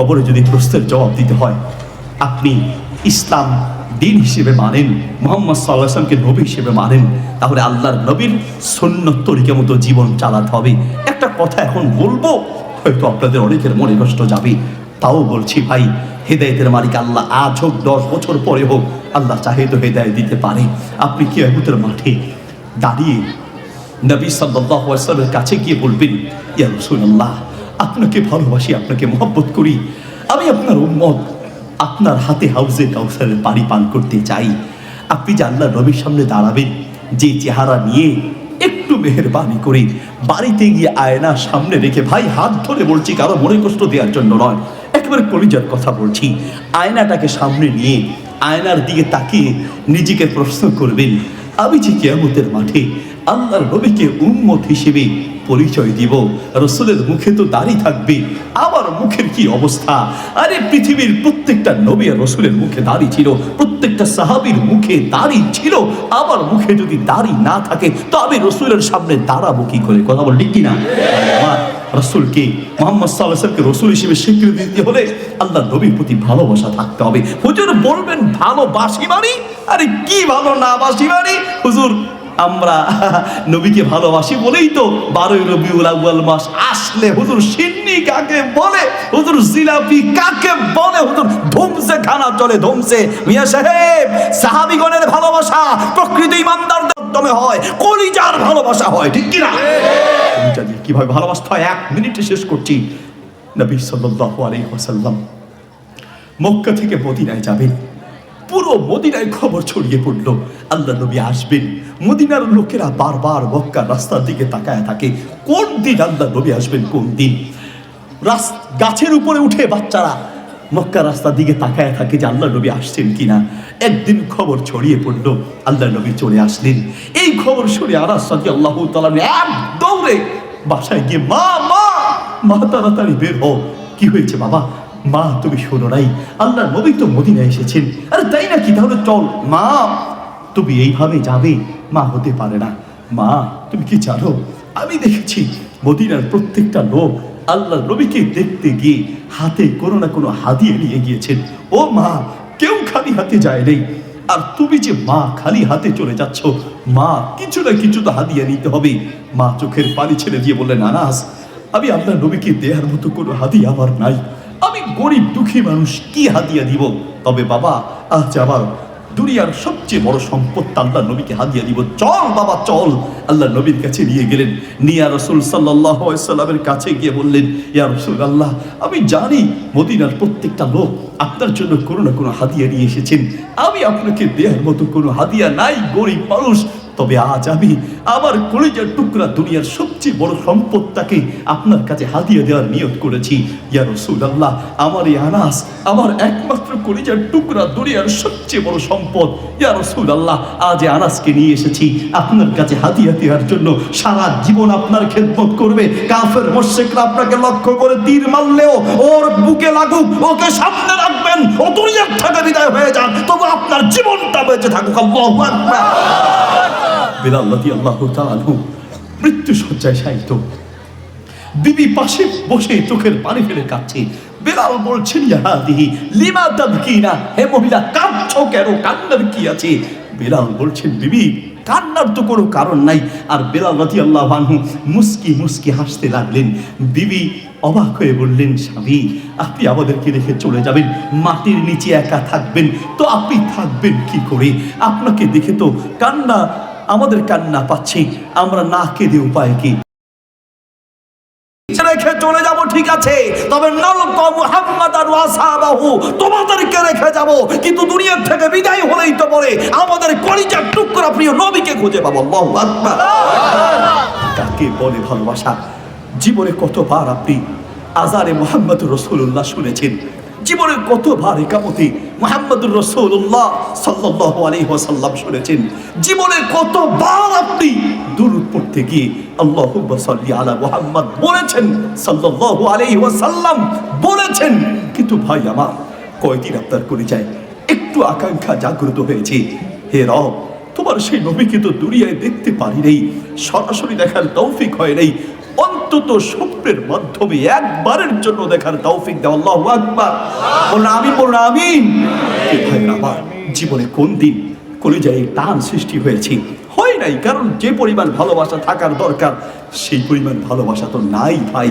কবরে যদি প্রশ্নের জবাব দিতে হয়, আপনি ইসলাম দিন হিসেবে মানেন, মোহাম্মদ সাল্লাহামকে নবী হিসেবে মানেন, তাহলে আল্লাহর নবীর সন্ন্যত মতো জীবন চালাতে হবে। একটা কথা এখন বলব, হয়তো আপনাদের অনেকের মনে কষ্ট যাবে, তাও বলছি ভাই, হেদায়তের মালিক আল্লাহ আজ হোক, দশ বছর পরে হোক, আল্লাহ চাহে তো হেদায়ত দিতে পারে। আপনি কি আবুতের মাঠে দাঁড়িয়ে নবী সাল্লামের কাছে গিয়ে বলবেন, ইয়া আপনাকে ভালোবাসি, আপনাকে মহব্বত করি। আমি আপনার উম্মত, আপনার হাতে হাউজে কাউসারের পানি পান করতে চাই। আপনি যে আল্লাহ নবীর সামনে দাঁড়াবেন, যে চেহারা নিয়ে একটু মেহরবানি করে বাড়িতে গিয়ে আয়না সামনে রেখে ভাই হাত ধরে বলছি, কারও মনে কষ্ট দেওয়ার জন্য নয়। একেবারে কলিজার কথা বলছি, আয়নাটাকে সামনে নিয়ে আয়নার দিকে তাকিয়ে নিজেকে প্রশ্ন করবেন, আমি যে কেয়ামতের মাঠে আল্লাহর নবীকে উন্মত হিসেবে পরিচয় দিব। রসুলের মুখে তো দাড়ি থাকবে আমার মুখের কি অবস্থা? আরে, পৃথিবীর প্রত্যেকটা নবী আর রসুলের মুখে দাড়ি ছিল, প্রত্যেকটা সাহাবীর মুখে দাড়ি ছিল আমার মুখে যদি দাড়ি না থাকে তো আমি রসুলের সামনে দাঁড়াবো কি করে? কথা বল, ঠিক কিনা? রসুলকে, মোহাম্মদ সাল্লাহামকে রসুল হিসেবে স্বীকৃতি দিতে হলে আল্লাহ নবীর প্রতি ভালোবাসা থাকতে হবে। হুজুর বলবেন, ভালোবাসি মানি? আরে, কি ভালো না বাসি মানি? হুজুর আমরা নবীকে ভালোবাসি বলেই তো বারোই রবিউল আউয়াল মাস আসলে হুজুর সিন্নি কাকে বলে? হুজুর জিলাপি কাকে বলে? হুজুর ধুমসে খানা চলে, ধুমসে। মিয়া সাহেব, সাহাবিগণের ভালোবাসা প্রকৃত ইমানদারদের মাধ্যমে হয়, কলিজার ভালোবাসা হয়, ঠিক কিনা? কীভাবে ভালোবাসতে হয়? এক মিনিটে শেষ করছি। নবী সাল্লাল্লাহু আলাইহি ওয়াসাল্লাম মক্কা থেকে মদিনায় যাবেন। পুরো মদিনায় খবর ছড়িয়ে পড়ল। আল্লাহ নবী আসবেন। মদিনার লোকেরা বারবার মক্কার রাস্তার দিকে তাকায় থাকে। কোন দিন আল্লাহ নবী আসবেন, কোন দিন? গাছের উপরে উঠে বাচ্চারা মক্কা রাস্তার দিকে তাকায় থাকে যে আল্লাহ নবী আসছেন কিনা। একদিন খবর ছড়িয়ে পড়ল, আল্লাহ নবী চলে আসলেন। এই খবর শুনে আরাস সাথে আল্লাহ এক দৌড়ে বাসায় গিয়ে, মা মা মা, তাড়াতাড়ি বের হও। কি হয়েছে বাবা? মা, তুমি শোনো নাই। আল্লাহ নবী তো মদিনা এসেছেন। আরে তাই নাকি? তাহলে চল। মা, তুমি এইভাবে যাবে, মা হতে পারে না। মা, তুমি কি জানো? আমি দেখেছি মদিনার প্রত্যেকটা লোক আল্লাহ নবীকে দেখতে গিয়ে হাতে কোনো না কোনো হাদিয়ে নিয়ে গিয়েছেন। ও মা, কেউ খালি হাতে যায় নেই। আর তুমি যে মা, খালি হাতে চলে যাচ্ছ, মা, কিছু না কিছু তো হাদিয়া নিতে হবে। মা চোখের পানি ছেড়ে দিয়ে বললেন, আনাস, আমি আপনার নবীকে দেওয়ার মতো কোনো হাদিয়া আমার নাই। আমি গরিব দুঃখী মানুষ, কি হাতিয়া দিব? তবে বাবা, আজ আমার দুনিয়ার সবচেয়ে বড় সম্পদ আল্লাহ নবীকে হাদিয়া দিব। চল বাবা, চল। আল্লাহ নবীর কাছে নিয়ে গেলেন। নিয়া রসুল সাল্লাহ সাল্লামের কাছে গিয়ে বললেন, ইয়া রসুল আল্লাহ আমি জানি মদিনার প্রত্যেকটা লোক আপনার জন্য কোনো না কোনো হাদিয়া নিয়ে এসেছেন। আমি আপনাকে দেওয়ার মতো কোনো হাদিয়া নাই, গরিব মানুষ। তবে আজ আমি আমার কলিজার টুকরা দুনিয়ার সবচেয়ে বড় সম্পদটাকে আপনার কাছে হাতিয়ে দেওয়ার নিয়ত করেছি। ইয়া রসুল্লাহ আমার এই আনাস, আমার একমাত্র কলিজার টুকরা দুনিয়ার সবচেয়ে বড় সম্পদ। ইয়া রসুল্লাহ আজ আনাসকে নিয়ে এসেছি। আপনার কাছে হাতিয়া দেওয়ার জন্য সারা জীবন আপনার খেদমত করবে। কাফের মোশেকরা আপনাকে লক্ষ্য করে তীর মারলেও ওর বুকে লাগুক, ওকে সামনে রাখবেন, ও দুনিয়ার থেকে বিদায় হয়ে যান তবু আপনার জীবনটা বেঁচে থাকুক, আল্লাহু আকবার। তাআলা আনহু মৃত্যু শয্যায় শায়িত। বিবি পাশে বসে চোখের পানি ফেলে কাঁদছে। বেলাল বলছেন ইয়াহাদিহি লিমা হে মহিলা কেন? কান্নার কি আছে? বেলাল বলছেন, বিবি, কান্নার তো কোনো কারণ নাই। আর বেলাল রাদিয়াল্লাহু আনহু মুস্কি মুস্কি হাসতে লাগলেন। বিবি অবাক হয়ে বললেন, স্বামী, আপনি আমাদেরকে রেখে চলে যাবেন। মাটির নিচে একা থাকবেন। তো আপনি থাকবেন কি করে? আপনাকে দেখে তো কান্না আমাদের কান্না পাচ্ছি, আমরা না কেঁদে উপায় কি? রেখে চলে যাব, ঠিক আছে, তবে তোমাদেরকে রেখে যাব, কিন্তু দুনিয়ার থেকে বিদায় হলেই তো বলে আমাদের কলিজার টুকরা প্রিয় নবীকে খুঁজে পাবো। কাকে বলে ভালোবাসা? জীবনে কতবার আপনি আজারে মোহাম্মদ রসুল্লাহ শুনেছেন জীবনে কতবার একামতি মোহাম্মদুর রসুল্লাহ সাল্লাহ আলী ওয়াসাল্লাম শুনেছেন। জীবনে কতবার আপনি দুরুদ পড়তে গিয়ে আল্লাহ আলা মোহাম্মদ বলেছেন সাল্লাহ আলী ওয়াসাল্লাম বলেছেন। কিন্তু ভাই আমার, কয়দিন আপনার করে যায়, একটু আকাঙ্ক্ষা জাগ্রত হয়েছে। হে রব, তোমার সেই নবীকে তো দুনিয়ায় দেখতে পারি নেই, সরাসরি দেখার তৌফিক হয় নাই অন্তত স্বপ্নের মাধ্যমে একবারের জন্য দেখার তৌফিক দেওয়া আল্লাহু আকবার। বলুন, আমিন, বলুন ভাইয়ের আমার জীবনে কোন দিন কলিজায় টান সৃষ্টি হয়েছে? হয় নাই, কারণ যে পরিমাণ ভালোবাসা থাকার দরকার, সেই পরিমাণ ভালোবাসা তো নাই ভাই।